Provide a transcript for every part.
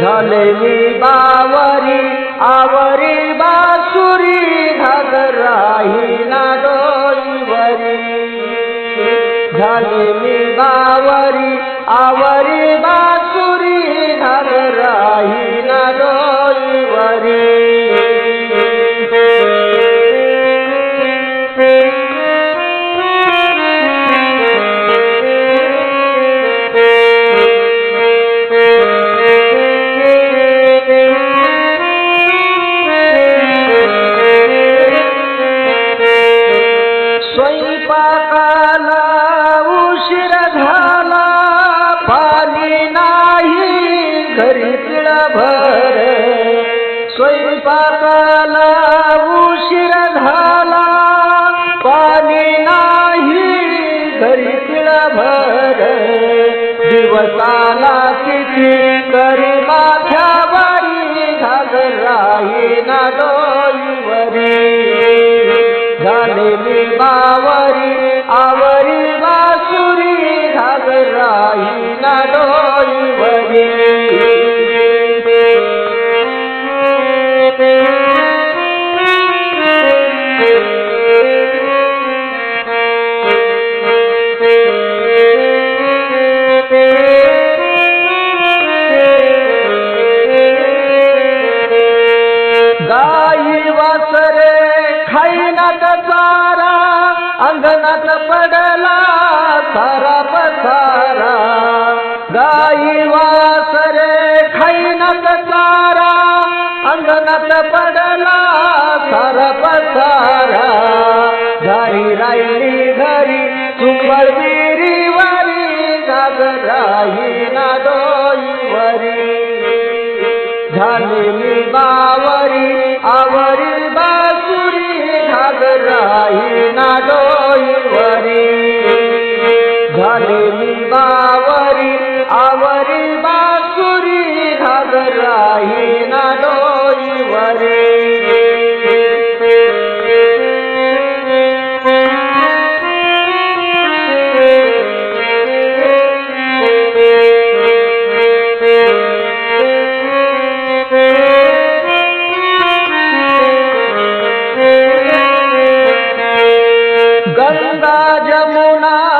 झालेली बावरी आवरी बासुरी घागराही ना डोईवरी. झालेली बावरी आवरी वेळ भर स्वयंपाकाला उशीर झाला. पाणी नाही घरी भर दिवसाला किती करी माथ्यावरी घागराही ना डोईवरी. झालेली बावरी आवरी बासुरी घागराही ना डोईवरी. अंगणात पडला सारा पसारा. गाई वासरे खैनात सारा. अंगणात पडला सारा पसारा. घरी राहिली घरी चुंबळ विहिरीवरी घागराही ना डोईवरी. झाले बावरी झाले आवरी बासुरी घागराही ना गंगा जमुना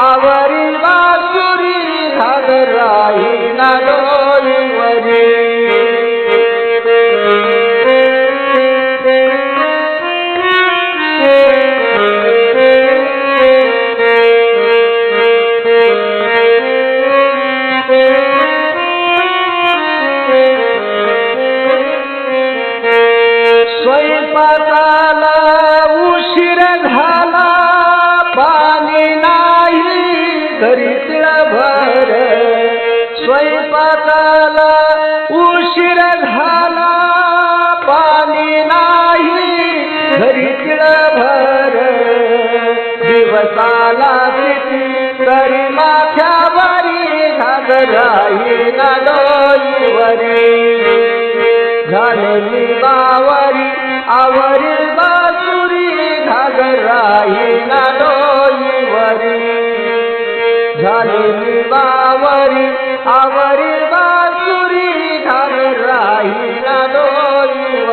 आवरी बासुरी घागराही ना વરે માથા વરી ઘાઘરાઈ ના ડોલી વરે ઘાલની બાવરી આવરી બાસુરી ઘાઘરાઈ ના ડોલી વરે ઘાલની બાવરી આવરી બાસુરી ઘાઘરાઈ ના ડોલી